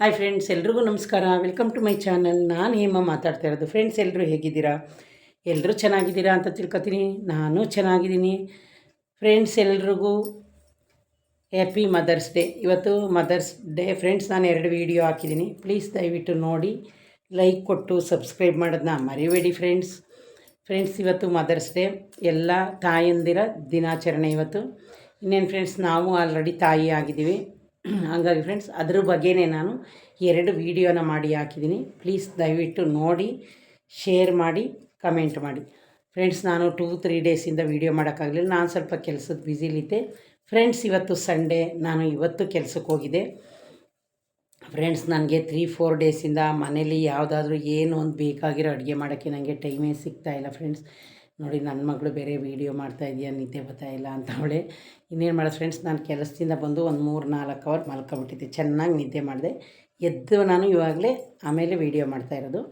Hi friends ಎಲ್ರಿಗೂ ನಮಸ್ಕಾರ. Welcome to my channel ನಾನು ಹೇಮ ಮಾತಾಡ್ತಾ ಇರೋದು. ಫ್ರೆಂಡ್ಸ್ ಎಲ್ಲರೂ ಹೇಗಿದ್ದೀರಾ? ಎಲ್ಲರೂ ಚೆನ್ನಾಗಿದ್ದೀರಾ ಅಂತ ತಿಳ್ಕೊತೀನಿ. ನಾನು ಚೆನ್ನಾಗಿದ್ದೀನಿ. ಫ್ರೆಂಡ್ಸ್ ಎಲ್ರಿಗೂ ಹ್ಯಾಪಿ ಮದರ್ಸ್ ಡೇ ಇವತ್ತು ಮದರ್ಸ್ ಡೇ ಫ್ರೆಂಡ್ಸ್ ನಾನು ಎರಡು ವೀಡಿಯೋ ಹಾಕಿದ್ದೀನಿ. ಪ್ಲೀಸ್ ದಯವಿಟ್ಟು ನೋಡಿ. ಲೈಕ್ ಕೊಟ್ಟು ಸಬ್ಸ್ಕ್ರೈಬ್ ಮಾಡೋದನ್ನ ಮರಿಬೇಡಿ ಫ್ರೆಂಡ್ಸ್ ಫ್ರೆಂಡ್ಸ್ ಇವತ್ತು ಮದರ್ಸ್ ಡೇ ಎಲ್ಲ ತಾಯಂದಿರ ದಿನಾಚರಣೆ ಇವತ್ತು. ಇನ್ನೇನು ಫ್ರೆಂಡ್ಸ್ ನಾವು ಆಲ್ರೆಡಿ ತಾಯಿ ಆಗಿದ್ದೀವಿ. ಹಂಗಾಗಿ ಫ್ರೆಂಡ್ಸ್ ಅದ್ರ ಬಗ್ಗೆನೇ ನಾನು ಎರಡು ವೀಡಿಯೋನ ಮಾಡಿ ಹಾಕಿದ್ದೀನಿ. ಪ್ಲೀಸ್ ದಯವಿಟ್ಟು ನೋಡಿ ಶೇರ್ ಮಾಡಿ ಕಮೆಂಟ್ ಮಾಡಿ. ಫ್ರೆಂಡ್ಸ್ ನಾನು ಟೂ ತ್ರೀ ಡೇಸಿಂದ ವೀಡಿಯೋ ಮಾಡೋಕ್ಕಾಗಲಿಲ್ಲ. ನಾನು ಸ್ವಲ್ಪ ಕೆಲಸದ ಬ್ಯುಸಿಲಿದ್ದೆ ಫ್ರೆಂಡ್ಸ್ ಇವತ್ತು ಸಂಡೇ ನಾನು ಇವತ್ತು ಕೆಲಸಕ್ಕೆ ಹೋಗಿದ್ದೆ. ಫ್ರೆಂಡ್ಸ್ ನನಗೆ ತ್ರೀ ಫೋರ್ ಡೇಸಿಂದ ಮನೇಲಿ ಯಾವುದಾದ್ರೂ ಏನು ಒಂದು ಬೇಕಾಗಿರೋ ಅಡುಗೆ ಮಾಡೋಕ್ಕೆ ನನಗೆ ಟೈಮೇ ಸಿಗ್ತಾಯಿಲ್ಲ ಫ್ರೆಂಡ್ಸ್ ನೋಡಿ ನನ್ನ ಮಗಳು ಬೇರೆ ವೀಡಿಯೋ ಮಾಡ್ತಾ ಇದೆಯಾ, ನಿದ್ದೆ ಬರ್ತಾ ಇಲ್ಲ ಅಂತ ಅವಳೆ. ಇನ್ನೇನು ಮಾಡೋದು ಫ್ರೆಂಡ್ಸ್ ನಾನು ಕೆಲಸದಿಂದ ಬಂದು ಒಂದು ಮೂರು ನಾಲ್ಕು ಅವರ್ ಮಲ್ಕೊಬಿಟ್ಟಿದ್ದೆ ಚೆನ್ನಾಗಿ ನಿದ್ದೆ ಮಾಡಿದೆ. ಎದ್ದು ನಾನು ಇವಾಗಲೇ ಆಮೇಲೆ ವೀಡಿಯೋ ಮಾಡ್ತಾ ಇರೋದು.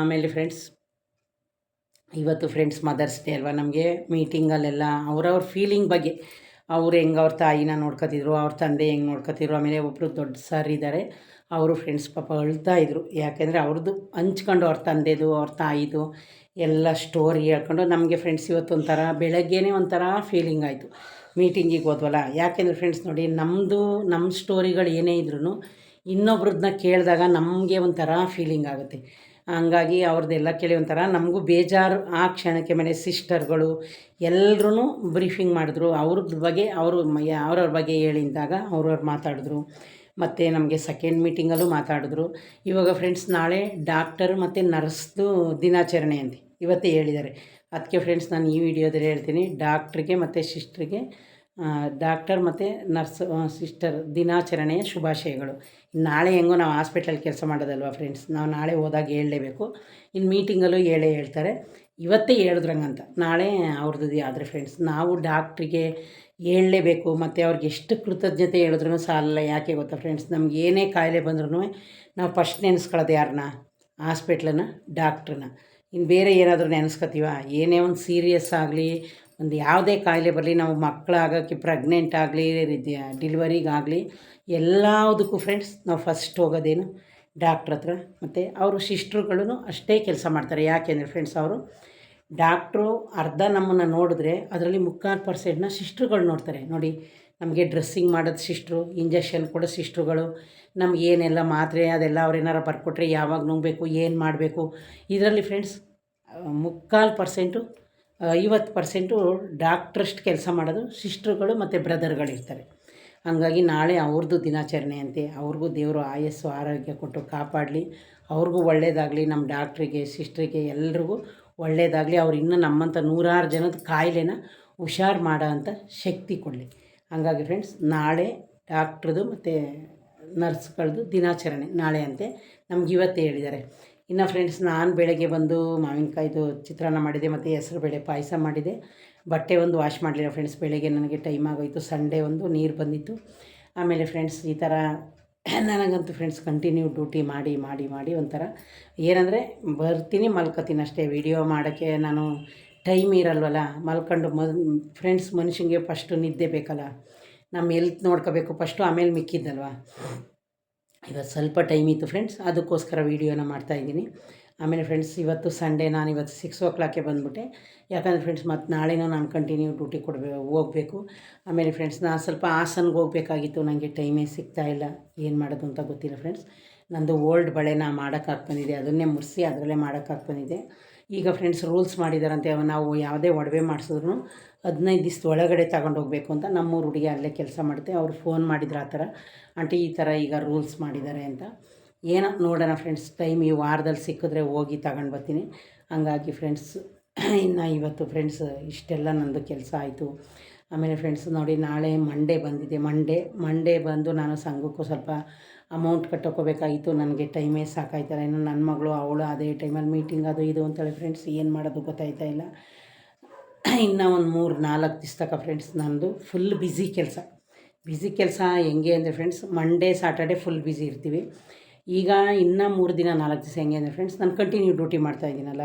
ಆಮೇಲೆ ಫ್ರೆಂಡ್ಸ್ ಇವತ್ತು ಫ್ರೆಂಡ್ಸ್ ಮದರ್ಸ್ ಡೇ ಅಲ್ವಾ? ನಮಗೆ ಮೀಟಿಂಗಲ್ಲೆಲ್ಲ ಅವರವ್ರ ಫೀಲಿಂಗ್ ಬಗ್ಗೆ. ಅವ್ರು ಹೆಂಗೆ ಅವ್ರ ತಾಯಿನ ನೋಡ್ಕೊತಿದ್ರು, ಅವ್ರ ತಂದೆ ಹೆಂಗೆ ನೋಡ್ಕೊತಿದ್ರು, ಆಮೇಲೆ ಒಬ್ಬರು ದೊಡ್ಡ ಸರ್ ಇದ್ದಾರೆ ಅವರು ಫ್ರೆಂಡ್ಸ್ ಪಾಪ ಅಳ್ತಾ ಇದ್ರು. ಯಾಕೆಂದರೆ ಅವ್ರದ್ದು ಹಂಚ್ಕೊಂಡು ಅವ್ರ ತಂದೆದು, ಅವ್ರ ತಾಯಿದು ಎಲ್ಲ ಸ್ಟೋರಿ ಹೇಳ್ಕೊಂಡು ನಮಗೆ ಫ್ರೆಂಡ್ಸ್ ಇವತ್ತು ಒಂಥರ ಬೆಳಗ್ಗೆನೇ ಒಂಥರ ಫೀಲಿಂಗ್ ಆಯಿತು. ಮೀಟಿಂಗಿಗೆ ಹೋದ್ವಲ್ಲ, ಯಾಕೆಂದರೆ ಫ್ರೆಂಡ್ಸ್ ನೋಡಿ ನಮ್ಮದು ನಮ್ಮ ಸ್ಟೋರಿಗಳು ಏನೇ ಇದ್ರೂ ಇನ್ನೊಬ್ರದ್ದನ್ನ ಕೇಳಿದಾಗ ನಮಗೆ ಒಂಥರ ಫೀಲಿಂಗ್ ಆಗುತ್ತೆ. ಹಂಗಾಗಿ ಅವ್ರದ್ದೆಲ್ಲ ಕೇಳಿ ಒಂಥರ ನಮಗೂ ಬೇಜಾರು ಆ ಕ್ಷಣಕ್ಕೆ ಮನೆ ಸಿಸ್ಟರ್ಗಳು ಎಲ್ಲರೂ ಬ್ರೀಫಿಂಗ್ ಮಾಡಿದ್ರು. ಅವ್ರದ್ದು ಬಗ್ಗೆ, ಅವರು ಅವ್ರವ್ರ ಬಗ್ಗೆ ಹೇಳಿದಾಗ ಅವ್ರವ್ರು ಮಾತಾಡಿದ್ರು. ಮತ್ತು ನಮಗೆ ಸೆಕೆಂಡ್ ಮೀಟಿಂಗಲ್ಲೂ ಮಾತಾಡಿದ್ರು. ಇವಾಗ ಫ್ರೆಂಡ್ಸ್ ನಾಳೆ ಡಾಕ್ಟರ್ ಮತ್ತು ನರ್ಸ್ದು ದಿನಾಚರಣೆ ಅಂತ ಇವತ್ತೇ ಹೇಳಿದ್ದಾರೆ. ಅದಕ್ಕೆ ಫ್ರೆಂಡ್ಸ್ ನಾನು ಈ ವಿಡಿಯೋದಲ್ಲಿ ಹೇಳ್ತೀನಿ. ಡಾಕ್ಟ್ರಿಗೆ ಮತ್ತು ಸಿಸ್ಟ್ರಿಗೆ ಡಾಕ್ಟರ್ ಮತ್ತು ನರ್ಸ್ ಸಿಸ್ಟರ್ ದಿನಾಚರಣೆಯ ಶುಭಾಶಯಗಳು. ನಾಳೆ ಹೆಂಗೋ ನಾವು ಹಾಸ್ಪಿಟಲ್ ಕೆಲಸ ಮಾಡೋದಲ್ವ ಫ್ರೆಂಡ್ಸ್ ನಾವು ನಾಳೆ ಹೋದಾಗ ಹೇಳಲೇಬೇಕು. ಇನ್ನು ಮೀಟಿಂಗಲ್ಲೂ ಹೇಳೇ ಹೇಳ್ತಾರೆ. ಇವತ್ತೇ ಹೇಳಿದ್ರಂಗಂತ. ನಾಳೆ ಅವ್ರದ್ದು ಆದರೆ ಫ್ರೆಂಡ್ಸ್ ನಾವು ಡಾಕ್ಟ್ರಿಗೆ ಹೇಳಲೇಬೇಕು, ಮತ್ತು ಅವ್ರಿಗೆ ಎಷ್ಟು ಕೃತಜ್ಞತೆ ಹೇಳಿದ್ರು ಸಾಲಲ್ಲ. ಯಾಕೆ ಗೊತ್ತಾ ಫ್ರೆಂಡ್ಸ್ ನಮ್ಗೆ ಏನೇ ಕಾಯಿಲೆ ಬಂದ್ರೂ ನಾವು ಫಸ್ಟ್ ನೆನೆಸ್ಕೊಳ್ಳೋದು ಯಾರನ್ನ ಹಾಸ್ಪಿಟ್ಲನ್ನ ಡಾಕ್ಟ್ರನ್ನ ಇನ್ನು ಬೇರೆ ಏನಾದರೂ ನೆನೆಸ್ಕೊತೀವ? ಏನೇ ಒಂದು ಸೀರಿಯಸ್ ಆಗಲಿ, ಒಂದು ಯಾವುದೇ ಕಾಯಿಲೆ ಬರಲಿ, ನಾವು ಮಕ್ಕಳಾಗೋಕ್ಕೆ ಪ್ರೆಗ್ನೆಂಟ್ ಆಗಲಿ ಡಿಲಿವರಿಗಾಗಲಿ ಎಲ್ಲದಕ್ಕೂ ಫ್ರೆಂಡ್ಸ್ ನಾವು ಫಸ್ಟ್ ಹೋಗೋದೇನು? ಡಾಕ್ಟ್ರ್ ಹತ್ರ. ಮತ್ತು ಅವರು ಸಿಸ್ಟ್ರುಗಳು ಅಷ್ಟೇ ಕೆಲಸ ಮಾಡ್ತಾರೆ. ಯಾಕೆಂದರೆ ಫ್ರೆಂಡ್ಸ್ ಅವರು ಡಾಕ್ಟ್ರು ಅರ್ಧ ನಮ್ಮನ್ನು ನೋಡಿದ್ರೆ ಅದರಲ್ಲಿ ಮುಕ್ಕಾಲು ಪರ್ಸೆಂಟ್ನ ಸಿಸ್ಟ್ರುಗಳು ನೋಡ್ತಾರೆ. ನೋಡಿ, ನಮಗೆ ಡ್ರೆಸ್ಸಿಂಗ್ ಮಾಡೋದು ಸಿಸ್ಟ್ರು ಇಂಜೆಕ್ಷನ್ ಕೊಡೋ ಸಿಸ್ಟ್ರುಗಳು ನಮ್ಗೆ ಏನೆಲ್ಲ ಮಾತ್ರೆ ಅದೆಲ್ಲ ಅವ್ರೇನಾರು ಬರ್ಕೊಟ್ರೆ ಯಾವಾಗ ನುಂಗಬೇಕು, ಏನು ಮಾಡಬೇಕು. ಇದರಲ್ಲಿ ಫ್ರೆಂಡ್ಸ್, ಮುಕ್ಕಾಲು ಪರ್ಸೆಂಟು, ಐವತ್ತು ಪರ್ಸೆಂಟು ಡಾಕ್ಟ್ರಷ್ಟು ಕೆಲಸ ಮಾಡೋದು ಸಿಸ್ಟ್ರುಗಳು ಮತ್ತು ಬ್ರದರ್ಗಳು ಇರ್ತಾರೆ. ಹಂಗಾಗಿ ನಾಳೆ ಅವ್ರದ್ದು ದಿನಾಚರಣೆ ಅಂತೆ. ಅವ್ರಿಗೂ ದೇವರು ಆಯಸ್ಸು, ಆರೋಗ್ಯ ಕೊಟ್ಟು ಕಾಪಾಡಲಿ. ಅವ್ರಿಗೂ ಒಳ್ಳೆಯದಾಗಲಿ ನಮ್ಮ ಡಾಕ್ಟ್ರಿಗೆ, ಸಿಸ್ಟ್ರಿಗೆ ಎಲ್ರಿಗೂ ಒಳ್ಳೆಯದಾಗಲಿ ಅವ್ರು ಇನ್ನೂ ನಮ್ಮಂಥ ನೂರಾರು ಜನದ ಕಾಯಿಲೆನ ಹುಷಾರು ಮಾಡೋ ಅಂತ ಶಕ್ತಿ ಕೊಡಲಿ. ಹಾಗಾಗಿ ಫ್ರೆಂಡ್ಸ್ ನಾಳೆ ಡಾಕ್ಟ್ರದು ಮತ್ತು ನರ್ಸ್ಗಳದ್ದು ದಿನಾಚರಣೆ, ನಾಳೆ ಅಂತೆ ನಮ್ಗೆ ಇವತ್ತೇ ಹೇಳಿದ್ದಾರೆ ಇನ್ನು ಫ್ರೆಂಡ್ಸ್ ನಾನು ಬೆಳಗ್ಗೆ ಬಂದು ಮಾವಿನಕಾಯ್ದು ಚಿತ್ರಾನ್ನ ಮಾಡಿದೆ, ಮತ್ತು ಹೆಸರು ಬೇಳೆ ಪಾಯಸ ಮಾಡಿದೆ. ಬಟ್ಟೆ ಒಂದು ವಾಶ್ ಮಾಡಲಿಲ್ಲ ಫ್ರೆಂಡ್ಸ್ ಬೆಳಗ್ಗೆ ನನಗೆ ಟೈಮ್ ಆಗೋಯಿತು, ಸಂಡೇ ಒಂದು ನೀರು ಬಂದಿತ್ತು. ಆಮೇಲೆ ಫ್ರೆಂಡ್ಸ್ ಈ ಥರ ನನಗಂತೂ ಫ್ರೆಂಡ್ಸ್ ಕಂಟಿನ್ಯೂ ಡ್ಯೂಟಿ ಮಾಡಿ ಮಾಡಿ ಮಾಡಿ ಒಂಥರ ಏನಂದರೆ ಬರ್ತೀನಿ ಮಲ್ಕೋತೀನಿ ಅಷ್ಟೇ ವೀಡಿಯೋ ಮಾಡೋಕ್ಕೆ ನಾನು ಟೈಮ್ ಇರಲ್ವಲ್ಲ ಮಲ್ಕೊಂಡು ಮ ಫ್ರೆಂಡ್ಸ್ ಮನುಷ್ಯನಿಗೆ ಫಸ್ಟು ನಿದ್ದೆ ಬೇಕಲ್ಲ ನಮ್ಮ ಎಲ್ತ್ ನೋಡ್ಕೋಬೇಕು ಫಸ್ಟು ಆಮೇಲೆ ಮಿಕ್ಕಿದ್ದಲ್ವ ಇವತ್ತು ಸ್ವಲ್ಪ ಟೈಮ್ ಇತ್ತು ಫ್ರೆಂಡ್ಸ್ ಅದಕ್ಕೋಸ್ಕರ ವೀಡಿಯೋನ ಮಾಡ್ತಾಯಿದ್ದೀನಿ ಆಮೇಲೆ ಫ್ರೆಂಡ್ಸ್ ಇವತ್ತು ಸಂಡೇ ನಾನು ಇವತ್ತು ಸಿಕ್ಸ್ ಓ ಕ್ಲಾಕೆ ಬಂದುಬಿಟ್ಟೆ. ಯಾಕಂದರೆ ಫ್ರೆಂಡ್ಸ್ ಮತ್ತು ನಾಳೆನೂ ನಾನು ಕಂಟಿನ್ಯೂ ಡ್ಯೂಟಿ ಕೊಡಬೇಕು ಹೋಗಬೇಕು. ಆಮೇಲೆ ಫ್ರೆಂಡ್ಸ್ ನಾನು ಸ್ವಲ್ಪ ಹಾಸನ್ಗೆ ಹೋಗಬೇಕಾಗಿತ್ತು. ನನಗೆ ಟೈಮೇ ಸಿಗ್ತಾ ಇಲ್ಲ. ಏನು ಮಾಡೋದು ಅಂತ ಗೊತ್ತಿಲ್ಲ ಫ್ರೆಂಡ್ಸ್ ನಂದು ಓಲ್ಡ್ ಬಳೆನ ಮಾಡೋಕ್ಕಾಗಿ ಬಂದಿದೆ. ಅದನ್ನೇ ಮುರಿಸಿ ಅದರಲ್ಲೇ ಮಾಡೋಕ್ಕಾಗಿ ಬಂದಿದೆ ಈಗ ಫ್ರೆಂಡ್ಸ್ ರೂಲ್ಸ್ ಮಾಡಿದಾರಂತೆ. ನಾವು ಯಾವುದೇ ಒಡವೆ ಮಾಡಿಸಿದ್ರು ಹದಿನೈದು ದಿವಸದ ಒಳಗಡೆ ತಗೊಂಡು ಹೋಗಬೇಕು ಅಂತ ನಮ್ಮೂರು ಹುಡುಗಿ ಅಲ್ಲೇ ಕೆಲಸ ಮಾಡುತ್ತೆ ಅವರು ಫೋನ್ ಮಾಡಿದ್ರು ಆ ಥರ. ಆಂಟಿ, ಈ ಥರ ಈಗ ರೂಲ್ಸ್ ಮಾಡಿದ್ದಾರೆ ಅಂತ. ಏನೋ ನೋಡೋಣ ಫ್ರೆಂಡ್ಸ್, ಟೈಮ್ ಈ ವಾರದಲ್ಲಿ ಸಿಕ್ಕಿದ್ರೆ ಹೋಗಿ ತಗೊಂಡು ಬರ್ತೀನಿ. ಹಂಗಾಗಿ ಫ್ರೆಂಡ್ಸ್, ಇನ್ನು ಇವತ್ತು ಫ್ರೆಂಡ್ಸ್ ಇಷ್ಟೆಲ್ಲ ನಂದು ಕೆಲಸ ಆಯಿತು. ಆಮೇಲೆ ಫ್ರೆಂಡ್ಸ್ ನೋಡಿ, ನಾಳೆ ಮಂಡೇ ಬಂದಿದೆ. ಮಂಡೇ ಮಂಡೇ ಬಂದು ನಾನು ಸಂಘಕ್ಕೂ ಸ್ವಲ್ಪ ಅಮೌಂಟ್ ಕಟ್ಟೋಕೋಬೇಕಾಗಿತ್ತು ನನಗೆ ಟೈಮೇ ಸಾಕಾಯ್ತಲ್ಲ. ಇನ್ನು ನನ್ನ ಮಗಳು, ಅವಳು ಅದೇ ಟೈಮಲ್ಲಿ ಮೀಟಿಂಗ್ ಅದು ಇದು ಅಂತೇಳಿ ಫ್ರೆಂಡ್ಸ್ ಏನು ಮಾಡೋದು ಗೊತ್ತಾಯ್ತಾ ಇಲ್ಲ. ಇನ್ನು ಒಂದು ಮೂರು, ನಾಲ್ಕು ದಿವಸ ತಕ ಫ್ರೆಂಡ್ಸ್ ನನ್ನದು ಫುಲ್ ಬ್ಯುಸಿ ಕೆಲಸ. ಬ್ಯುಸಿ ಕೆಲಸ ಹೆಂಗೆ ಅಂದರೆ friends Monday Saturday full busy ಇರ್ತೀವಿ. ಈಗ ಇನ್ನು ಮೂರು ದಿನ ನಾಲ್ಕು ದಿವಸ ಹೆಂಗೆ ಅಂದರೆ ಫ್ರೆಂಡ್ಸ್ ನಾನು ಕಂಟಿನ್ಯೂ ಡ್ಯೂಟಿ ಮಾಡ್ತಾ ಇದ್ದೀನಲ್ಲ.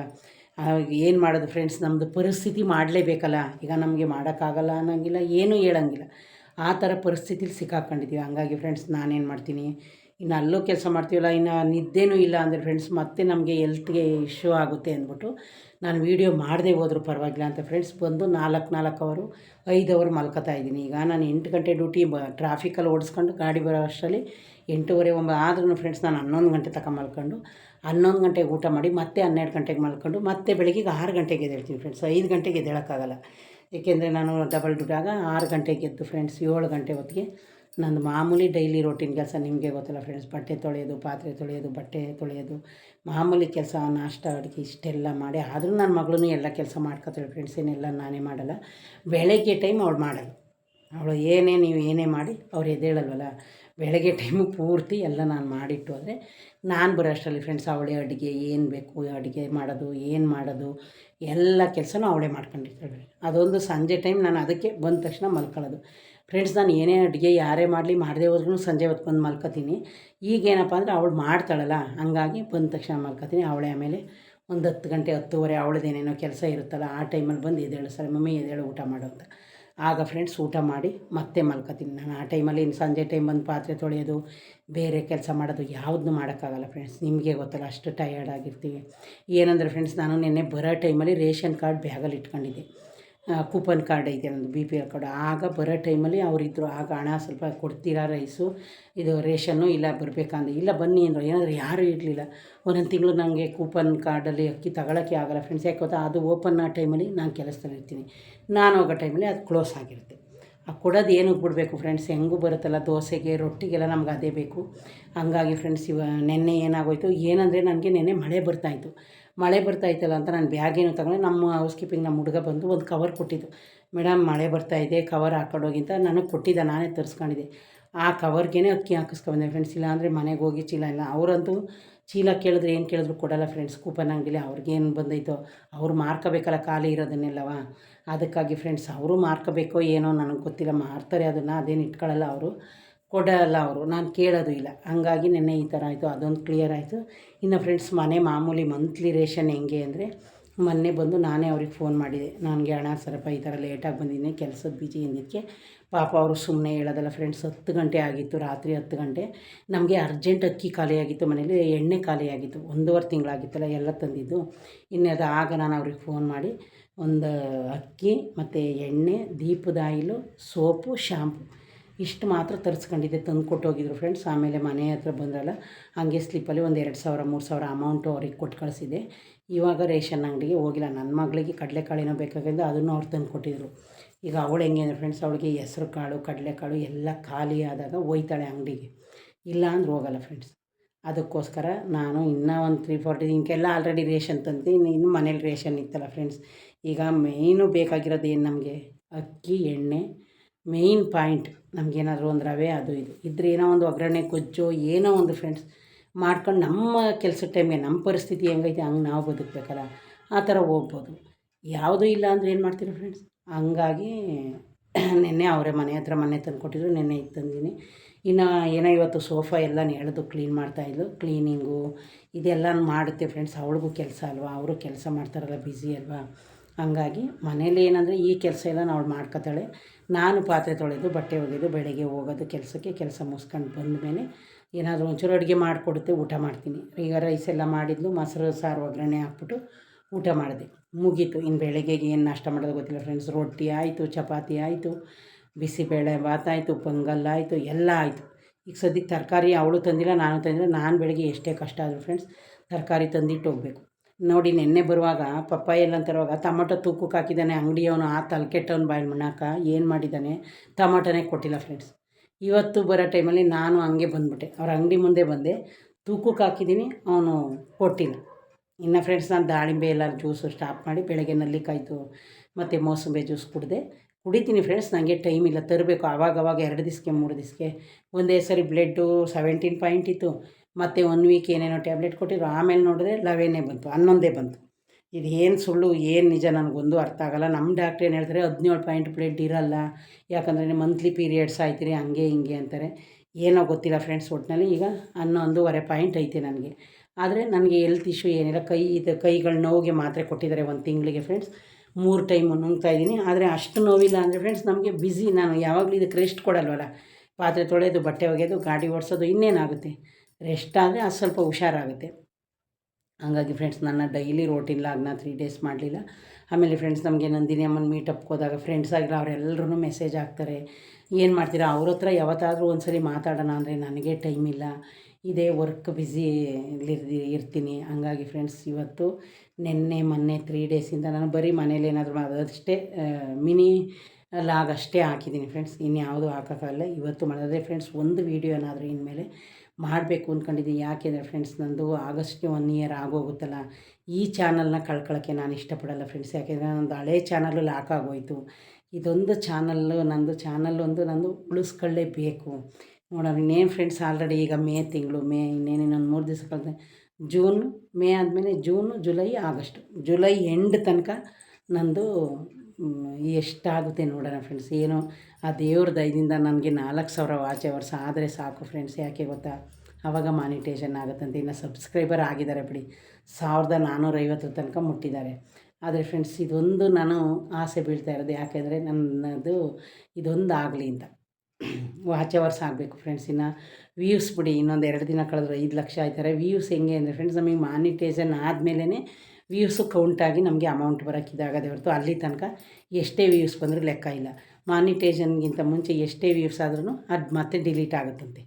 ಏನು ಮಾಡೋದು ಫ್ರೆಂಡ್ಸ್ ನಮ್ಮದು ಪರಿಸ್ಥಿತಿ ಮಾಡಲೇಬೇಕಲ್ಲ. ಈಗ ನಮಗೆ ಮಾಡೋಕ್ಕಾಗಲ್ಲ ಅನ್ನೋಂಗಿಲ್ಲ, ಏನೂ ಹೇಳೋಂಗಿಲ್ಲ. ಆ ಥರ ಪರಿಸ್ಥಿತಿಲಿ ಸಿಕ್ಕಾಕೊಂಡಿದ್ದೀವಿ. ಹಂಗಾಗಿ ಫ್ರೆಂಡ್ಸ್ ನಾನೇನು ಮಾಡ್ತೀನಿ? ಇನ್ನು ಅಲ್ಲೂ ಕೆಲಸ ಮಾಡ್ತೀವಲ್ಲ, ಇನ್ನು ನಿದ್ದೆನೂ ಇಲ್ಲ ಅಂದರೆ ಫ್ರೆಂಡ್ಸ್ ಮತ್ತೆ ನಮಗೆ ಎಲ್ತ್ಗೆ ಇಶ್ಯೂ ಆಗುತ್ತೆ ಅಂದ್ಬಿಟ್ಟು ನಾನು ವೀಡಿಯೋ ಮಾಡದೇ ಹೋದರೂ ಪರವಾಗಿಲ್ಲ ಅಂತ ಫ್ರೆಂಡ್ಸ್ ಬಂದು ನಾಲ್ಕು ನಾಲ್ಕು ಅವರು, ಐದು ಅವರ್ ಮಲ್ಕೋತಾ ಇದ್ದೀನಿ. ಈಗ ನಾನು ಎಂಟು ಗಂಟೆ ಡ್ಯೂಟಿ ಬ ಟ್ರಾಫಿಕಲ್ಲಿ ಓಡಿಸ್ಕೊಂಡು ಗಾಡಿ ಬರೋ ಅಷ್ಟರಲ್ಲಿ ಎಂಟೂವರೆ ಒಂಬ ಆದ್ರೂ ಫ್ರೆಂಡ್ಸ್ ನಾನು ಹನ್ನೊಂದು ಗಂಟೆ ತಕ ಮಲ್ಕೊಂಡು, ಹನ್ನೊಂದು ಗಂಟೆಗೆ ಊಟ ಮಾಡಿ ಮತ್ತೆ ಹನ್ನೆರಡು ಗಂಟೆಗೆ ಮಲ್ಕೊಂಡು, ಮತ್ತೆ ಬೆಳಗ್ಗೆ ಆರು ಗಂಟೆಗೆ ಎದ್ದೇಳ್ತೀನಿ ಫ್ರೆಂಡ್ಸ್ ಐದು ಗಂಟೆಗೆ ಎದ್ದೇಳೋಕ್ಕಾಗಲ್ಲ. ಏಕೆಂದರೆ ನಾನು ಡಬಲ್ ಡ್ಯೂಟಾಗ ಆರು ಗಂಟೆಗೆ ಎದ್ದು ಫ್ರೆಂಡ್ಸ್ ಏಳು ಗಂಟೆ ಹೊತ್ತಿಗೆ ನಂದು ಮಾಮೂಲಿ ಡೈಲಿ ರೊಟೀನ್ ಕೆಲಸ ನಿಮಗೆ ಗೊತ್ತಲ್ಲ ಫ್ರೆಂಡ್ಸ್ ಬಟ್ಟೆ ತೊಳೆಯೋದು, ಪಾತ್ರೆ ತೊಳೆಯೋದು, ಬಟ್ಟೆ ತೊಳೆಯೋದು, ಮಾಮೂಲಿ ಕೆಲಸ ನಾಷ್ಟ, ಅಡುಗೆ ಇಷ್ಟೆಲ್ಲ ಮಾಡಿ, ಆದರೂ ನನ್ನ ಮಗಳೂ ಎಲ್ಲ ಕೆಲಸ ಮಾಡ್ಕೊತಾಳೆ ಫ್ರೆಂಡ್ಸ್ ಏನೆಲ್ಲ ನಾನೇ ಮಾಡಲ್ಲ. ಬೆಳಗ್ಗೆ ಟೈಮ್ ಅವಳು ಮಾಡಲ್ಲ. ಅವಳು ಏನೇ ನೀವು ಏನೇ ಮಾಡಿ, ಅವ್ರು ಎದ್ದೇಳಲ್ವಲ್ಲ. ಬೆಳಗ್ಗೆ ಟೈಮು ಪೂರ್ತಿ ಎಲ್ಲ ನಾನು ಮಾಡಿಟ್ಟು ಅಂದರೆ ನಾನು ಬರೋ ಅಷ್ಟರಲ್ಲಿ ಫ್ರೆಂಡ್ಸ್ ಅವಳೇ ಅಡುಗೆ, ಏನು ಬೇಕು, ಅಡುಗೆ ಮಾಡೋದು, ಏನು ಮಾಡೋದು, ಎಲ್ಲ ಕೆಲಸನೂ ಅವಳೇ ಮಾಡ್ಕೊಂಡಿರ್ತಾಳೆ. ಅದೊಂದು ಸಂಜೆ ಟೈಮ್ ನಾನು ಅದಕ್ಕೆ ಬಂದ ತಕ್ಷಣ ಮಲ್ಕೊಳ್ಳೋದು. ಫ್ರೆಂಡ್ಸ್ ನಾನು ಏನೇ ಅಡುಗೆ ಯಾರೇ ಮಾಡಲಿ, ಮಾಡದೆ ಹೋದ್ರೂ ಸಂಜೆ ಹೊತ್ತು ಬಂದು ಮಲ್ಕೋತೀನಿ. ಈಗೇನಪ್ಪ ಅಂದರೆ ಅವಳು ಮಾಡ್ತಾಳಲ್ಲ, ಹಂಗಾಗಿ ಬಂದ ತಕ್ಷಣ ಮಲ್ಕೋತೀನಿ. ಅವಳೇ ಆಮೇಲೆ ಒಂದು ಹತ್ತು ಗಂಟೆ, ಹತ್ತುವರೆ ಅವಳದೇನೇನೋ ಕೆಲಸ ಇರುತ್ತಲ್ಲ, ಆ ಟೈಮಲ್ಲಿ ಬಂದು ಎದ್ದೇಳು, ಸರ್ ಮಮ್ಮಿ, ಎದ್ದೇಳು, ಊಟ ಮಾಡು ಅಂತ. ಆಗ ಫ್ರೆಂಡ್ಸ್ ಊಟ ಮಾಡಿ ಮತ್ತೆ ಮಲ್ಕೋತೀನಿ ನಾನು. ಆ ಟೈಮಲ್ಲಿ ಇನ್ನು ಸಂಜೆ ಟೈಮ್ ಬಂದು ಪಾತ್ರೆ ತೊಳೆಯೋದು, ಬೇರೆ ಕೆಲಸ ಮಾಡೋದು ಯಾವುದನ್ನೂ ಮಾಡೋಕ್ಕಾಗಲ್ಲ ಫ್ರೆಂಡ್ಸ್ ನಿಮಗೆ ಗೊತ್ತಲ್ಲ, ಅಷ್ಟು ಟಯರ್ಡ್ ಆಗಿರ್ತೀವಿ. ಏನಂದರೆ ಫ್ರೆಂಡ್ಸ್ ನಾನು ನಿನ್ನೆ ಬರೋ ಟೈಮಲ್ಲಿ ರೇಷನ್ ಕಾರ್ಡ್ ಬ್ಯಾಗಲ್ಲಿ ಇಟ್ಕೊಂಡಿದ್ದೆ. ಕೂಪನ್ ಕಾರ್ಡ್ ಇದೆ ಒಂದು ಬಿ ಪಿ ಎಲ್ ಕಾರ್ಡ್. ಆಗ ಬರೋ ಟೈಮಲ್ಲಿ ಅವರಿದ್ದರು ಆಗ ಹಣ ಸ್ವಲ್ಪ ಕೊಡ್ತೀರಾ ರೈಸು? ಇದು ರೇಷನ್ನು ಇಲ್ಲ ಬರಬೇಕಂದ್ರೆ ಇಲ್ಲ ಬನ್ನಿ ಅಂದರು. ಏನಾದರೂ ಯಾರೂ ಇರಲಿಲ್ಲ. ಒಂದೊಂದು ತಿಂಗಳು ನನಗೆ ಕೂಪನ್ ಕಾರ್ಡಲ್ಲಿ ಅಕ್ಕಿ ತಗೊಳಕ್ಕೆ ಆಗಲ್ಲ ಫ್ರೆಂಡ್ಸ್ ಯಾಕೆ ಗೊತ್ತಾ? ಅದು ಓಪನ್ ಆ ಟೈಮಲ್ಲಿ ನಾನು ಕೆಲಸದಲ್ಲಿ ಇರ್ತೀನಿ. ನಾನು ಹೋಗೋ ಟೈಮಲ್ಲಿ ಅದು ಕ್ಲೋಸ್ ಆಗಿರುತ್ತೆ. ಆ ಕೊಡೋದು ಏನಕ್ಕೆ ಬಿಡಬೇಕು ಫ್ರೆಂಡ್ಸ್ ಹೆಂಗೂ ಬರುತ್ತಲ್ಲ? ದೋಸೆಗೆ, ರೊಟ್ಟಿಗೆಲ್ಲ ನಮ್ಗೆ ಅದೇ ಬೇಕು. ಹಂಗಾಗಿ ಫ್ರೆಂಡ್ಸ್ ಇವ ನೆನ್ನೆ ಏನಾಗೋಯ್ತು? ಏನಂದರೆ ನನಗೆ ನೆನ್ನೆ ಮಳೆ ಬರ್ತಾಯಿತ್ತು ಮಳೆ ಬರ್ತಾಯಿತ್ತಲ್ಲ ಅಂತ ನಾನು ಬ್ಯಾಗೇನು ತಗೊಂಡೆ. ನಮ್ಮ ಹೌಸ್ ಕೀಪಿಂಗ್ ನಮ್ಮ ಹುಡುಗ ಬಂದು ಒಂದು ಕವರ್ ಕೊಟ್ಟಿದ್ದು. ಮೇಡಮ್, ಮಳೆ ಬರ್ತಾಯಿದೆ ಕವರ್ ಹಾಕೊಂಡೋಗಿಂತ ನನಗೆ ಕೊಟ್ಟಿದ್ದ, ನಾನೇ ತರಿಸ್ಕೊಂಡಿದ್ದೆ. ಆ ಕವರ್ಗೇ ಅಕ್ಕಿ ಹಾಕಿಸ್ಕೊಂಡೆ ಫ್ರೆಂಡ್ಸ್ ಇಲ್ಲ ಅಂದರೆ ಮನೆಗೆ ಹೋಗಿ ಚೀಲ ಇಲ್ಲ. ಅವರಂತೂ ಚೀಲ ಕೇಳಿದ್ರೆ ಏನು ಕೇಳಿದ್ರು ಕೊಡಲ್ಲ ಫ್ರೆಂಡ್ಸ್ ಕೂಪನ್ ಅಂಗಡಿಲಿ ಅವ್ರಿಗೇನು ಬಂದೈತೋ, ಅವ್ರು ಮಾರ್ಕೋಬೇಕಲ್ಲ, ಖಾಲಿ ಇರೋದನ್ನೆಲ್ಲವ? ಅದಕ್ಕಾಗಿ ಫ್ರೆಂಡ್ಸ್ ಅವರು ಮಾರ್ಕೋಬೇಕೋ, ಏನೋ ನನಗೆ ಗೊತ್ತಿಲ್ಲ, ಮಾರ್ತಾರೆ ಅದನ್ನು, ಅದೇನು ಇಟ್ಕೊಳ್ಳಲ್ಲ ಅವರು. ಕೊಡಲ್ಲ ಅವರು. ನಾನು ಕೇಳೋದು ಇಲ್ಲ. ಹಂಗಾಗಿ ನೆನ್ನೆ ಈ ಥರ ಆಯಿತು, ಅದೊಂದು ಕ್ಲಿಯರ್ ಆಯಿತು. ಇನ್ನು ಫ್ರೆಂಡ್ಸ್ ಮನೆ ಮಾಮೂಲಿ ಮಂತ್ಲಿ ರೇಷನ್ ಹೆಂಗೆ ಅಂದರೆ ಮೊನ್ನೆ ಬಂದು ನಾನೇ ಅವ್ರಿಗೆ ಫೋನ್ ಮಾಡಿದೆ. ನನಗೆ ಹಣ ಸರಪ್ಪ ಈ ಥರ ಲೇಟಾಗಿ ಬಂದಿದ್ದೀನಿ ಕೆಲಸದ ಬಿಜಿ ಇಂದಿದ್ದಕ್ಕೆ ಪಾಪ ಅವರು ಸುಮ್ಮನೆ ಹೇಳೋದಲ್ಲ ಫ್ರೆಂಡ್ಸ್ ಹತ್ತು ಗಂಟೆ ಆಗಿತ್ತು, ರಾತ್ರಿ ಹತ್ತು ಗಂಟೆ. ನಮಗೆ ಅರ್ಜೆಂಟ್ ಅಕ್ಕಿ ಖಾಲಿಯಾಗಿತ್ತು ಮನೇಲಿ, ಎಣ್ಣೆ ಖಾಲಿಯಾಗಿತ್ತು. ಒಂದೂವರೆ ತಿಂಗಳಾಗಿತ್ತಲ್ಲ, ಎಲ್ಲ ತಂದಿದ್ದು. ಇನ್ನು ಅದು ಆಗ ನಾನು ಅವ್ರಿಗೆ ಫೋನ್ ಮಾಡಿ, ಒಂದು ಅಕ್ಕಿ ಮತ್ತು ಎಣ್ಣೆ, ದೀಪದ ಆಯಿಲು, ಸೋಪು ಶಾಂಪು ಇಷ್ಟು ಮಾತ್ರ ತರಿಸ್ಕೊಂಡಿದ್ದೆ, ತಂದು ಕೊಟ್ಟೋಗಿದ್ರು ಫ್ರೆಂಡ್ಸ್ ಆಮೇಲೆ ಮನೆ ಹತ್ರ ಬಂದ್ರಲ್ಲ, ಹಾಗೆ ಸ್ಲಿಪ್ಪಲ್ಲಿ ಒಂದು ಎರಡು ಸಾವಿರ, ಮೂರು ಸಾವಿರ ಅಮೌಂಟು ಅವ್ರಿಗೆ ಕೊಟ್ಟು ಕಳಿಸಿದ್ದೆ. ಇವಾಗ ರೇಷನ್ ಅಂಗಡಿಗೆ ಹೋಗಿಲ್ಲ. ನನ್ನ ಮಗಳಿಗೆ ಕಡಲೆಕಾಳಿನೋ ಬೇಕಾಗಿದ್ದು, ಅದನ್ನು ಅವ್ರು ತಂದು ಕೊಟ್ಟಿದ್ರು. ಈಗ ಅವಳು ಹೆಂಗೆ ಅಂದರೆ ಫ್ರೆಂಡ್ಸ್ ಅವಳಿಗೆ ಹೆಸ್ರು ಕಾಳು, ಕಡಲೆಕಾಳು ಎಲ್ಲ ಖಾಲಿ ಆದಾಗ ಹೋಯ್ತಾಳೆ ಅಂಗಡಿಗೆ. ಇಲ್ಲ ಅಂದ್ರೆ ಹೋಗಲ್ಲ ಫ್ರೆಂಡ್ಸ್ ಅದಕ್ಕೋಸ್ಕರ ನಾನು ಇನ್ನೂ ಒಂದು ತ್ರೀ ಫೋರ್ ಇಂಕೆಲ್ಲ ಆಲ್ರೆಡಿ ರೇಷನ್ ತಂದು ಇನ್ನು ಇನ್ನು ಮನೇಲಿ ರೇಷನ್ ಇತ್ತಲ್ಲ ಫ್ರೆಂಡ್ಸ್ ಈಗ ಮೇಯ್ನು ಬೇಕಾಗಿರೋದು ಏನು ನಮಗೆ? ಅಕ್ಕಿ, ಎಣ್ಣೆ ಮೇಯ್ನ್ ಪಾಯಿಂಟ್ ನಮಗೇನಾದರೂ ಒಂದು ರವೆ, ಅದು, ಇದು. ಇದ್ರೆ ಏನೋ ಒಂದು ಒಗ್ಗರಣೆ, ಗೊಜ್ಜು, ಏನೋ ಒಂದು ಫ್ರೆಂಡ್ಸ್ ಮಾಡ್ಕೊಂಡು ನಮ್ಮ ಕೆಲಸದ ಟೈಮ್ಗೆ ನಮ್ಮ ಪರಿಸ್ಥಿತಿ ಹೆಂಗೈತೆ, ಹಂಗೆ ನಾವು ಬದುಕಬೇಕಲ್ಲ, ಆ ಥರ ಹೋಗ್ಬೋದು. ಯಾವುದೂ ಇಲ್ಲ ಅಂದರೆ ಏನು ಮಾಡ್ತೀರಿ ಫ್ರೆಂಡ್ಸ್ ಹಂಗಾಗಿ ನಿನ್ನೆ ಅವರೇ ಮನೆ ಹತ್ರ ಮನೆ ತಂದು ಕೊಟ್ಟಿದ್ರು, ನೆನ್ನೆ ಇದು ತಂದಿನಿ. ಇನ್ನು ಏನೋ ಇವತ್ತು ಸೋಫಾ ಎಲ್ಲ ಎಳೆದು ಕ್ಲೀನ್ ಮಾಡ್ತಾಯಿದ್ಲು ಕ್ಲೀನಿಂಗು ಇದೆಲ್ಲ ಮಾಡುತ್ತೆ ಫ್ರೆಂಡ್ಸ್ ಅವಳಿಗೂ ಕೆಲಸ ಅಲ್ವಾ? ಅವರು ಕೆಲಸ ಮಾಡ್ತಾರಲ್ಲ ಬ್ಯುಸಿ ಅಲ್ವಾ? ಹಂಗಾಗಿ ಮನೇಲಿ ಏನಂದರೆ ಈ ಕೆಲಸ ಎಲ್ಲ ನಾವು ಮಾಡ್ಕೊತಾಳೆ. ನಾನು ಪಾತ್ರೆ ತೊಳೆದು, ಬಟ್ಟೆ ಒಗೆದು, ಬೆಳಗ್ಗೆ ಹೋಗೋದು ಕೆಲಸಕ್ಕೆ ಕೆಲಸ ಮುಗಿಸ್ಕೊಂಡು ಬಂದಮೇಲೆ ಏನಾದರೂ ಒಂಚೂರು ಅಡುಗೆ ಮಾಡಿಕೊಡುತ್ತೆ, ಊಟ ಮಾಡ್ತೀನಿ. ಈಗ ರೈಸ್ ಎಲ್ಲ ಮಾಡಿದ್ಲು, ಮೊಸರು, ಸಾರು, ಒಗ್ಗರಣೆ ಹಾಕ್ಬಿಟ್ಟು ಊಟ ಮಾಡಿದೆ. ಮುಗೀತು. ಇನ್ನು ಬೆಳಗ್ಗೆಗೆ ಏನು ನಾಷ್ಟ ಮಾಡೋದು ಗೊತ್ತಿಲ್ಲ ಫ್ರೆಂಡ್ಸ್ ರೊಟ್ಟಿ ಆಯಿತು, ಚಪಾತಿ ಆಯಿತು, ಬಿಸಿಬೇಳೆ ಭಾತ್ ಆಯಿತು, ಪೊಂಗಲ್ ಆಯಿತು, ಎಲ್ಲ ಆಯಿತು. ಈಗ ಸದ್ಯಕ್ಕೆ ತರಕಾರಿ ಅವಳು ತಂದಿಲ್ಲ, ನಾನು ತಂದಿಲ್ಲ. ನಾನು ಬೆಳಗ್ಗೆ ಎಷ್ಟೇ ಕಷ್ಟ ಆದರೂ ಫ್ರೆಂಡ್ಸ್ ತರಕಾರಿ ತಂದಿಟ್ಟು ಹೋಗಬೇಕು. ನೋಡಿ, ನೆನ್ನೆ ಬರುವಾಗ ಪಪ್ಪಾಯ ಎಲ್ಲ ತರುವಾಗ ಟಮಾಟೊ ತೂಕಕ್ಕೆ ಹಾಕಿದ್ದಾನೆ, ಅಂಗಡಿಯವನು, ಆ ತಲೆಕೆಟ್ಟವನು ಬಾಯಲ್ಲಿ ಮಣ್ಣಾಕ ಏನು ಮಾಡಿದ್ದಾನೆ? ಟಮಾಟನೇ ಕೊಟ್ಟಿಲ್ಲ ಫ್ರೆಂಡ್ಸ್ ಇವತ್ತು ಬರೋ ಟೈಮಲ್ಲಿ ನಾನು ಹಂಗೆ ಬಂದುಬಿಟ್ಟೆ. ಅವ್ರ ಅಂಗಡಿ ಮುಂದೆ ಬಂದೆ, ತೂಕಕ್ಕೆ ಹಾಕಿದ್ದೀನಿ, ಅವನು ಕೊಟ್ಟಿಲ್ಲ. ಇನ್ನು ಫ್ರೆಂಡ್ಸ್ ನಾನು ದಾಳಿಂಬೆ ಎಲ್ಲ ಜ್ಯೂಸು ಸ್ಟಾಪ್ ಮಾಡಿ ಬೆಳಗ್ಗೆ ನಲ್ಲಿಕಾಯ್ತು ಮತ್ತು ಮೋಸಂಬಿ ಜ್ಯೂಸ್ ಕುಡಿದೆ. ಕುಡಿತೀನಿ ಫ್ರೆಂಡ್ಸ್ ನನಗೆ ಟೈಮ್ ಇಲ್ಲ, ತರಬೇಕು. ಆವಾಗವಾಗ ಎರಡು ದಿವಸಕ್ಕೆ, ಮೂರು ದಿವಸಕ್ಕೆ. ಒಂದೇ ಸರಿ ಬ್ಲಡ್ಡು ಸೆವೆಂಟೀನ್ ಪಾಯಿಂಟ್ ಇತ್ತು. ಮತ್ತು ಒನ್ ವೀಕ್ ಏನೇನೋ ಟ್ಯಾಬ್ಲೆಟ್ ಕೊಟ್ಟಿದ್ರು, ಆಮೇಲೆ ನೋಡಿದ್ರೆ ಲೆವೆನ್ನೇ ಬಂತು, ಹನ್ನೊಂದೇ ಬಂತು. ಇದು ಏನು ಸುಳ್ಳು, ಏನು ನಿಜ ನನಗೊಂದು ಅರ್ಥ ಆಗೋಲ್ಲ. ನಮ್ಮ ಡಾಕ್ಟ್ರ್ ಏನು ಹೇಳ್ತಾರೆ ಹದಿನೇಳು ಪಾಯಿಂಟ್ ಬ್ಲಡ್ ಇರಲ್ಲ. ಯಾಕಂದರೆ ಮಂತ್ಲಿ ಪೀರಿಯಡ್ಸ್ ಆಯ್ತಿರಿ ಹಂಗೆ ಹಿಂಗೆ ಅಂತಾರೆ. ಏನೋ ಗೊತ್ತಿಲ್ಲ ಫ್ರೆಂಡ್ಸ್ ಒಟ್ಟಿನಲ್ಲಿ ಈಗ ಹನ್ನೊಂದೂವರೆ ಪಾಯಿಂಟ್ ಐತೆ ನನಗೆ. ಆದರೆ ನನಗೆ ಹೆಲ್ತ್ ಇಶ್ಯೂ ಏನಿಲ್ಲ. ಕೈ, ಇದು ಕೈಗಳ ನೋವಿಗೆ ಮಾತ್ರೆ ಕೊಟ್ಟಿದ್ದಾರೆ ಒಂದು ತಿಂಗಳಿಗೆ ಫ್ರೆಂಡ್ಸ್ ಮೂರು ಟೈಮು ನುಂಗ್ತಾ ಇದ್ದೀನಿ. ಆದರೆ ಅಷ್ಟು ನೋವಿಲ್ಲ ಅಂದರೆ ಫ್ರೆಂಡ್ಸ್ ನಮಗೆ ಬ್ಯುಸಿ ನಾನು ಯಾವಾಗಲೂ ಇದಕ್ಕೆ ರೆಸ್ಟ್ ಕೊಡಲ್ವಲ್ಲ. ಪಾತ್ರೆ ತೊಳೆಯೋದು ಬಟ್ಟೆ ಒಗೆಯೋದು ಗಾಡಿ ಓಡಿಸೋದು ಇನ್ನೇನಾಗುತ್ತೆ? ರೆಸ್ಟ್ ಆದರೆ ಅದು ಸ್ವಲ್ಪ ಹುಷಾರಾಗುತ್ತೆ. ಹಾಗಾಗಿ ಫ್ರೆಂಡ್ಸ್ ನನ್ನ ಡೈಲಿ ರೋಟೀನ್ ನಾನು ತ್ರೀ ಡೇಸ್ ಮಾಡಲಿಲ್ಲ. ಆಮೇಲೆ ಫ್ರೆಂಡ್ಸ್ ನಮಗೆ ನಂದಿನಿ ಅಮ್ಮನ ಮೀಟಪ್ಗೆ ಹೋದಾಗ ಫ್ರೆಂಡ್ಸ್ ಆಗಿಲ್ಲ ಅವರೆಲ್ಲರೂ ಮೆಸೇಜ್ ಹಾಕ್ತಾರೆ. ಏನು ಮಾಡ್ತೀರಾ? ಅವ್ರ ಹತ್ರ ಯಾವತ್ತಾದರೂ ಒಂದು ಮಾತಾಡೋಣ ಅಂದರೆ ನನಗೆ ಟೈಮ್ ಇಲ್ಲ. ಇದೇ ವರ್ಕ್ ಬ್ಯುಸಿ ಇರ್ತೀನಿ. ಹಂಗಾಗಿ ಫ್ರೆಂಡ್ಸ್ ಇವತ್ತು ನಿನ್ನೆ, ಮೊನ್ನೆ ತ್ರೀ ಡೇಸಿಂದ ನಾನು ಬರೀ ಮನೇಲಿ ಏನಾದರೂ ಮಾಡೋದಷ್ಟೇ ಮಿನಿ ಲಾಗ್ ಅಷ್ಟೇ ಹಾಕಿದ್ದೀನಿ ಫ್ರೆಂಡ್ಸ್ ಇನ್ಯಾವುದು ಹಾಕೋಕ್ಕಾಗಲ್ಲ ಇವತ್ತು ಮಾಡಿದ್ರೆ ಫ್ರೆಂಡ್ಸ್ ಒಂದು ವೀಡಿಯೋ ಏನಾದರೂ ಇನ್ಮೇಲೆ ಮಾಡಬೇಕು ಅಂದ್ಕೊಂಡಿದ್ದೀನಿ ಯಾಕೆಂದರೆ ಫ್ರೆಂಡ್ಸ್ ನಂದು ಆಗಸ್ಟ್ಗೆ ಒನ್ ಇಯರ್ ಆಗೋಗುತ್ತಲ್ಲ. ಈ ಚಾನಲ್ನ ಕಳ್ಕೊಳ್ಳೋಕ್ಕೆ ನಾನು ಇಷ್ಟಪಡಲ್ಲ ಫ್ರೆಂಡ್ಸ್ ಯಾಕೆಂದರೆ ನಂದು ಹಳೆ ಚಾನಲ್ಲು ಲಾಕ್ ಆಗೋಯಿತು. ಇದೊಂದು ಚಾನಲ್ಲು ನಂದು ಒಂದು ನಂದು ಉಳಿಸ್ಕೊಳ್ಳೇಬೇಕು ನೋಡೋಣ, ಇನ್ನೇನು ಫ್ರೆಂಡ್ಸ್ ಆಲ್ರೆಡಿ ಈಗ ಮೇ ತಿಂಗಳು, ಮೇ ಇನ್ನೇನು ಒಂದು ಮೂರು ದಿವಸ ಕಳೆದ. ಜೂನ್ ಮೇ ಆದಮೇಲೆ June July August July end ತನಕ ನಂದು ಎಷ್ಟಾಗುತ್ತೆ ನೋಡೋಣ ಫ್ರೆಂಡ್ಸ್ ಏನೋ ಆ ದೇವ್ರ ದಯದಿಂದ ನನಗೆ ನಾಲ್ಕು ಸಾವಿರ ವಾಚ್ ಅವರ್ಸ್ ಆದರೆ ಸಾಕು ಫ್ರೆಂಡ್ಸ್ ಯಾಕೆ ಗೊತ್ತಾ? ಆವಾಗ ಮಾನಿಟೇಷನ್ ಆಗುತ್ತಂತೆ. ಇನ್ನು ಸಬ್ಸ್ಕ್ರೈಬರ್ ಆಗಿದ್ದಾರೆ ಬಿಡಿ. ಸಾವಿರದ ನಾನ್ನೂರೈವತ್ತರ ತನಕ ಮುಟ್ಟಿದ್ದಾರೆ. ಆದರೆ ಫ್ರೆಂಡ್ಸ್ ಇದೊಂದು ನಾನು ಆಸೆ ಬೀಳ್ತಾ ಇರೋದು. ಯಾಕೆಂದರೆ ನನ್ನದು ಇದೊಂದು ಆಗಲಿ ಅಂತ. ವಾಚ್ ಅವರ್ಸ್ ಆಗಬೇಕು ಫ್ರೆಂಡ್ಸ್ ಇನ್ನು ವ್ಯೂಸ್ ಬಿಡಿ. ಇನ್ನೊಂದು ಎರಡು ದಿನ ಕಳೆದ್ರೆ ಐದು ಲಕ್ಷ ಆಯ್ತಾರೆ. ವ್ಯೂಸ್ ಹೆಂಗೆ ಅಂದರೆ ಫ್ರೆಂಡ್ಸ್ ನಮಗೆ ಮಾನಿಟೇಷನ್ ಆದಮೇಲೆ ವ್ಯೂಸು ಕೌಂಟಾಗಿ ನಮಗೆ ಅಮೌಂಟ್ ಬರೋಕ್ಕೆ ಇದಾಗದೆ ಹೊರತು ಅಲ್ಲಿ ತನಕ ಎಷ್ಟೇ ವ್ಯೂಸ್ ಬಂದರೂ ಲೆಕ್ಕ ಇಲ್ಲ. ಮಾನಿಟೇಷನ್ಗಿಂತ ಮುಂಚೆ ಎಷ್ಟೇ ವ್ಯೂಸ್ ಆದ್ರೂ ಅದು ಮತ್ತೆ ಡಿಲೀಟ್ ಆಗುತ್ತಂತೆ.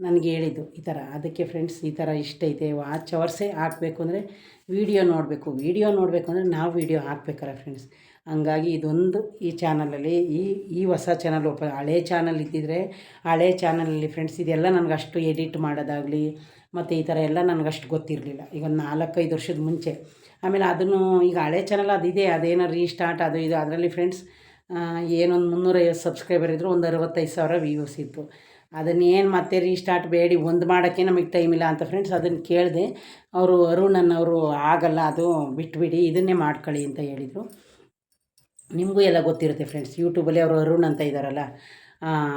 ನನಗೆ ಹೇಳಿದ್ದು ಈ ಥರ ಅದಕ್ಕೆ ಫ್ರೆಂಡ್ಸ್ ಈ ಥರ ಇಷ್ಟ ಐತೆ. ವಾಚ್ ಅವರ್ಸೇ ಹಾಕಬೇಕು ಅಂದರೆ ವೀಡಿಯೋ ನೋಡಬೇಕು. ವೀಡಿಯೋ ನೋಡಬೇಕು ಅಂದರೆ ನಾವು ವೀಡಿಯೋ ಹಾಕ್ಬೇಕಲ್ಲ ಫ್ರೆಂಡ್ಸ್ ಹಂಗಾಗಿ ಇದೊಂದು ಈ ಚಾನಲಲ್ಲಿ ಈ ಈ ಹೊಸ ಚಾನಲ್ ಓಪನ್ ಹಳೇ ಚಾನಲ್ ಇದ್ದಿದ್ರೆ ಹಳೆ ಚಾನಲಲ್ಲಿ ಫ್ರೆಂಡ್ಸ್ ಇದೆಲ್ಲ ನನಗೆ ಅಷ್ಟು ಎಡಿಟ್ ಮಾಡೋದಾಗಲಿ ಮತ್ತು ಈ ಥರ ಎಲ್ಲ ನನಗಷ್ಟು ಗೊತ್ತಿರಲಿಲ್ಲ. ಈಗ ಒಂದು ನಾಲ್ಕೈದು ವರ್ಷದ ಮುಂಚೆ. ಆಮೇಲೆ ಅದನ್ನು ಈಗ ಹಳೆ ಚಾನಲ್ ಅದಿದೆ ಅದೇನೋ ರೀಸ್ಟಾರ್ಟ್ ಅದು ಇದು, ಅದರಲ್ಲಿ ಫ್ರೆಂಡ್ಸ್ ಏನೊಂದು ಮುನ್ನೂರೈವತ್ತು ಸಬ್ಸ್ಕ್ರೈಬರ್ ಇದ್ದರು ಒಂದು ಅರವತ್ತೈದು ಸಾವಿರ ವ್ಯೂಸ್ ಇತ್ತು. ಅದನ್ನೇನು ಮತ್ತೆ ರೀಸ್ಟಾರ್ಟ್ ಬೇಡಿ, ಒಂದು ಮಾಡೋಕ್ಕೆ ನಮಗೆ ಟೈಮ್ ಇಲ್ಲ ಅಂತ ಫ್ರೆಂಡ್ಸ್ ಅದನ್ನು ಕೇಳಿದೆ, ಅವರು ಅರುಣನ್ ಅವರು ಆಗಲ್ಲ, ಅದು ಬಿಟ್ಬಿಡಿ, ಇದನ್ನೇ ಮಾಡ್ಕೊಳ್ಳಿ ಅಂತ ಹೇಳಿದರು. ನಿಮಗೂ ಎಲ್ಲ ಗೊತ್ತಿರುತ್ತೆ ಫ್ರೆಂಡ್ಸ್ ಯೂಟ್ಯೂಬಲ್ಲಿ ಅವರು ಅರುಣ್ ಅಂತ ಇದ್ದಾರಲ್ಲ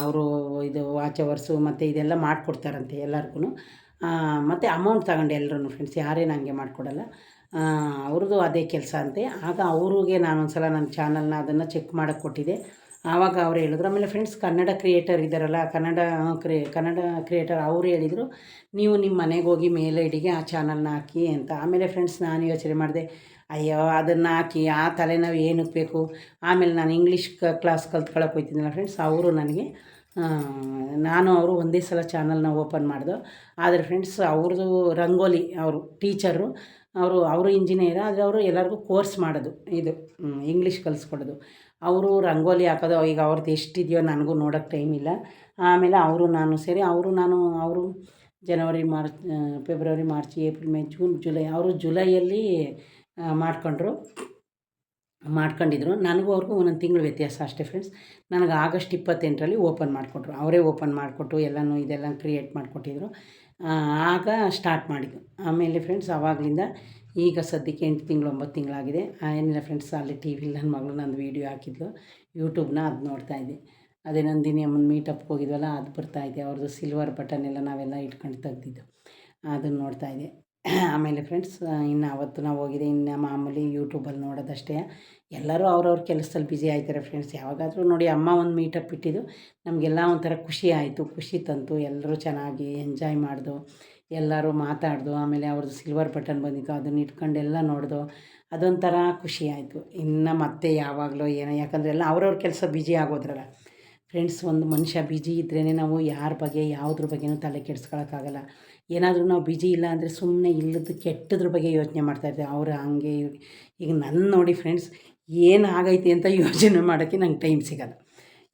ಅವರು ಇದು ವಾಚ್ ಅವರ್ಸು ಮತ್ತು ಇದೆಲ್ಲ ಮಾಡಿಕೊಡ್ತಾರಂತೆ ಎಲ್ಲರಿಗೂ ಮತ್ತು ಅಮೌಂಟ್ ತಗೊಂಡೆ ಎಲ್ಲರೂ ಫ್ರೆಂಡ್ಸ್ ಯಾರೇನು ಹಂಗೆ ಮಾಡಿಕೊಡಲ್ಲ. ಅವ್ರದ್ದು ಅದೇ ಕೆಲಸ ಅಂತೆ. ಆಗ ಅವ್ರಿಗೆ ನಾನು ಒಂದು ಸಲ ನನ್ನ ಚಾನಲ್ನ ಅದನ್ನು ಚೆಕ್ ಮಾಡಕ್ಕೆ ಕೊಟ್ಟಿದ್ದೆ. ಆವಾಗ ಅವ್ರು ಹೇಳಿದ್ರು, ಆಮೇಲೆ ಫ್ರೆಂಡ್ಸ್ ಕನ್ನಡ ಕ್ರಿಯೇಟರ್ ಇದ್ದಾರಲ್ಲ, ಕನ್ನಡ ಕ್ರಿಯೇ ಕನ್ನಡ ಕ್ರಿಯೇಟರ್ ಅವರು ಹೇಳಿದರು, ನೀವು ನಿಮ್ಮ ಮನೆಗೆ ಹೋಗಿ ಮೇಲೆ ಇಡಿಗೆ ಆ ಚಾನಲ್ನ ಹಾಕಿ ಅಂತ. ಆಮೇಲೆ ಫ್ರೆಂಡ್ಸ್ ನಾನು ಯೋಚನೆ ಮಾಡಿದೆ, ಅಯ್ಯೋ, ಅದನ್ನು ಹಾಕಿ, ಆ ತಲೆನೋವು ಏನಕ್ಕೆ ಬೇಕು? ಆಮೇಲೆ ನಾನು ಇಂಗ್ಲೀಷ್ ಕ್ಲಾಸ್ ಕಲ್ತ್ಕೊಳ್ಳೋಕೆ ಹೋಗ್ತಿದ್ದೀನಲ್ಲ ಫ್ರೆಂಡ್ಸ್ ಅವರು ನನಗೆ ನಾನು ಅವರು ಒಂದೇ ಸಲ ಚಾನಲ್ನ ಓಪನ್ ಮಾಡಿದೆ. ಆದರೆ ಫ್ರೆಂಡ್ಸ್ ಅವ್ರದ್ದು ರಂಗೋಲಿ, ಅವರು ಟೀಚರು ಅವರು ಅವರು ಇಂಜಿನಿಯರ್ ಆದರೆ ಅವರು ಎಲ್ಲರಿಗೂ ಕೋರ್ಸ್ ಮಾಡೋದು, ಇದು ಇಂಗ್ಲೀಷ್ ಕಲಿಸ್ಕೊಡೋದು. ಅವರು ರಂಗೋಲಿ ಹಾಕೋದು, ಈಗ ಅವ್ರದ್ದು ಎಷ್ಟಿದೆಯೋ ನನಗೂ ನೋಡೋಕ್ಕೆ ಟೈಮ್ ಇಲ್ಲ. ಆಮೇಲೆ ಅವರು ನಾನು ಸೇರಿ, ಅವರು ನಾನು, ಅವರು ಜನವರಿ March February March April May June July ಅವರು ಜುಲೈಯಲ್ಲಿ ಮಾಡ್ಕೊಂಡ್ರು. ಮಾಡ್ಕೊಂಡಿದ್ರು. ನನಗೂ ಅವ್ರಿಗೂ ಒಂದೊಂದು ತಿಂಗಳು ವ್ಯತ್ಯಾಸ ಅಷ್ಟೇ ಫ್ರೆಂಡ್ಸ್ ನನಗೆ ಆಗಸ್ಟ್ ಇಪ್ಪತ್ತೆಂಟರಲ್ಲಿ ಓಪನ್ ಮಾಡಿಕೊಟ್ರು. ಅವರೇ ಓಪನ್ ಮಾಡಿಕೊಟ್ಟು ಎಲ್ಲನೂ ಇದೆಲ್ಲ ಕ್ರಿಯೇಟ್ ಮಾಡಿಕೊಟ್ಟಿದ್ರು. ಆಗ ಸ್ಟಾರ್ಟ್ ಮಾಡಿದ್ದು. ಆಮೇಲೆ ಫ್ರೆಂಡ್ಸ್ ಆವಾಗಲಿಂದ ಈಗ ಸದ್ಯಕ್ಕೆ ಎಂಟು ತಿಂಗಳು ಒಂಬತ್ತು ತಿಂಗಳಾಗಿದೆ. ಏನಿಲ್ಲ ಫ್ರೆಂಡ್ಸ್ ಅಲ್ಲಿ ಟಿ ವಿಲಿ ನನ್ನ ಮಗಳು ನಂದು ವೀಡಿಯೋ ಹಾಕಿದ್ಲು. ಯೂಟ್ಯೂಬ್ನ ಅದು ನೋಡ್ತಾಯಿದ್ದೆ ಅದೇ ನಂದಿನಿ ಅಮ್ಮನ ಮೀಟಪ್ಗೆ ಹೋಗಿದ್ವಲ್ಲ, ಅದು ಬರ್ತಾಯಿದೆ ಅವ್ರದ್ದು ಸಿಲ್ವರ್ ಬಟನ್ ಎಲ್ಲ ನಾವೆಲ್ಲ ಇಟ್ಕೊಂಡು ತೆಗ್ದಿದ್ದು. ಅದನ್ನು ನೋಡ್ತಾಯಿದ್ದೆ ಆಮೇಲೆ ಫ್ರೆಂಡ್ಸ್ ಇನ್ನು ಅವತ್ತು ನಾವು ಹೋಗಿದೆ ಇನ್ನು ಮಾಮೂಲಿ ಯೂಟ್ಯೂಬಲ್ಲಿ ನೋಡೋದಷ್ಟೇ. ಎಲ್ಲರೂ ಅವ್ರವ್ರ ಕೆಲಸದಲ್ಲಿ ಬ್ಯುಸಿ ಆಯ್ತಾರೆ ಫ್ರೆಂಡ್ಸ್ ಯಾವಾಗಾದರೂ ನೋಡಿ ಅಮ್ಮ ಒಂದು ಮೀಟಪ್ ಇಟ್ಟಿದ್ದು, ನಮಗೆಲ್ಲ ಒಂಥರ ಖುಷಿ ಆಯಿತು. ಖುಷಿ ತಂತು. ಎಲ್ಲರೂ ಚೆನ್ನಾಗಿ ಎಂಜಾಯ್ ಮಾಡಿದು, ಎಲ್ಲರೂ ಮಾತಾಡ್ದು, ಆಮೇಲೆ ಅವ್ರದ್ದು ಸಿಲ್ವರ್ ಬಟನ್ ಬಂದಿತ್ತು, ಅದನ್ನ ಇಟ್ಕೊಂಡು ಎಲ್ಲ ನೋಡ್ದು, ಅದೊಂಥರ ಖುಷಿ ಆಯಿತು. ಇನ್ನು ಮತ್ತೆ ಯಾವಾಗಲೂ ಏನೋ, ಯಾಕಂದರೆ ಎಲ್ಲ ಅವ್ರವ್ರ ಕೆಲಸ ಬ್ಯುಸಿ ಆಗೋದ್ರಲ್ಲ. ಫ್ರೆಂಡ್ಸ್ ಒಂದು ಮನುಷ್ಯ ಬ್ಯುಸಿ ಇದ್ರೇ ನಾವು ಯಾರ ಬಗ್ಗೆ, ಯಾವುದ್ರ ಬಗ್ಗೆನೂ ತಲೆ ಕೆಡಿಸ್ಕೊಳಕ್ಕಾಗಲ್ಲ. ಏನಾದರೂ ನಾವು ಬ್ಯುಸಿ ಇಲ್ಲ ಅಂದರೆ ಸುಮ್ಮನೆ ಇಲ್ಲದ ಕೆಟ್ಟದ್ರ ಬಗ್ಗೆ ಯೋಚನೆ ಮಾಡ್ತಾಯಿರ್ತೀವಿ ಅವರು ಹಂಗೆ ಈಗ ನನ್ನ ನೋಡಿ ಫ್ರೆಂಡ್ಸ್ ಏನು ಆಗೈತಿ ಅಂತ ಯೋಚನೆ ಮಾಡೋಕ್ಕೆ ನಂಗೆ ಟೈಮ್ ಸಿಗಲ್ಲ.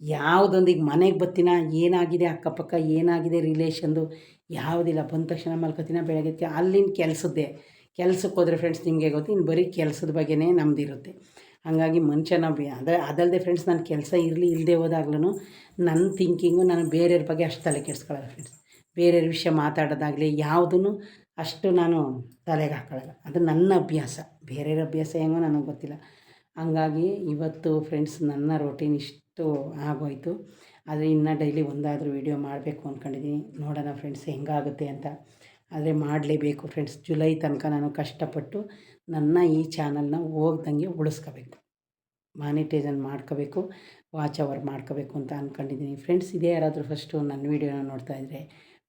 ಯಾವುದೊಂದು ಈಗ ಮನೆಗೆ ಬರ್ತೀನ ಏನಾಗಿದೆ ಅಕ್ಕಪಕ್ಕ, ಏನಾಗಿದೆ ರಿಲೇಷನ್ದು ಯಾವುದಿಲ್ಲ. ಬಂದ ತಕ್ಷಣ ಮಲ್ಕೋತೀನ ಬೆಳಗ್ಗೆ ಅಲ್ಲಿನ ಕೆಲಸದ್ದೇ. ಕೆಲಸಕ್ಕೆ ಹೋದರೆ ಫ್ರೆಂಡ್ಸ್ ನಿಮಗೆ ಗೊತ್ತು ಇನ್ನು ಬರೀ ಕೆಲಸದ ಬಗ್ಗೆನೇ ನಮ್ಮದಿರುತ್ತೆ ಹಾಗಾಗಿ ಮನುಷ್ಯ ನಾವು ಅದ ಅದಲ್ಲದೆ ಫ್ರೆಂಡ್ಸ್ ನನ್ನ ಕೆಲಸ ಇರಲಿ ಇಲ್ಲದೆ ಹೋದಾಗ್ಲೂ ನನ್ನ ಥಿಂಕಿಂಗು ನಾನು ಬೇರೆಯವ್ರ ಬಗ್ಗೆ ಅಷ್ಟು ತಲೆ ಕೆಡಿಸ್ಕೊಳ್ಳಲ್ಲ ಫ್ರೆಂಡ್ಸ್ ಬೇರೆಯವ್ರ ವಿಷಯ ಮಾತಾಡೋದಾಗಲಿ ಯಾವುದೂ ಅಷ್ಟು ನಾನು ತಲೆಗೆ ಹಾಕೊಳ್ಳಲ್ಲ ಅದು ನನ್ನ ಅಭ್ಯಾಸ. ಬೇರೆಯವ್ರ ಅಭ್ಯಾಸ ಹೆಂಗೋ ನನಗೆ ಗೊತ್ತಿಲ್ಲ. ಹಂಗಾಗಿ ಇವತ್ತು ಫ್ರೆಂಡ್ಸ್ ನನ್ನ ರೊಟೀನ್ ಇಷ್ಟು ಆಗೋಯಿತು. ಆದರೆ ಇನ್ನು ಡೈಲಿ ಒಂದಾದರೂ ವೀಡಿಯೋ ಮಾಡಬೇಕು ಅಂದ್ಕೊಂಡಿದ್ದೀನಿ ನೋಡೋಣ ಫ್ರೆಂಡ್ಸ್ ಹೆಂಗಾಗುತ್ತೆ ಅಂತ. ಆದರೆ ಮಾಡಲೇಬೇಕು ಫ್ರೆಂಡ್ಸ್ ಜುಲೈ ತನಕ ನಾನು ಕಷ್ಟಪಟ್ಟು ನನ್ನ ಈ ಚಾನಲ್ನ ಹೋಗ್ದಂಗೆ ಉಳಿಸ್ಕೋಬೇಕು. ಮಾನಿಟೈಸನ್ ಮಾಡ್ಕೋಬೇಕು ವಾಚ್ ಅವರ್ ಮಾಡ್ಕೋಬೇಕು ಅಂತ ಅಂದ್ಕೊಂಡಿದ್ದೀನಿ ಫ್ರೆಂಡ್ಸ್ ಇದೇ ಯಾರಾದರೂ ಫಸ್ಟು ನನ್ನ ವೀಡಿಯೋನ ನೋಡ್ತಾ ಇದ್ದರೆ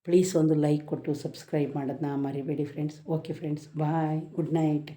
ಪ್ಲೀಸ್ ಒಂದು ಲೈಕ್ ಕೊಟ್ಟು ಸಬ್ಸ್ಕ್ರೈಬ್ ಮಾಡೋದನ್ನ ಮರಿಬೇಡಿ friends okay friends bye good night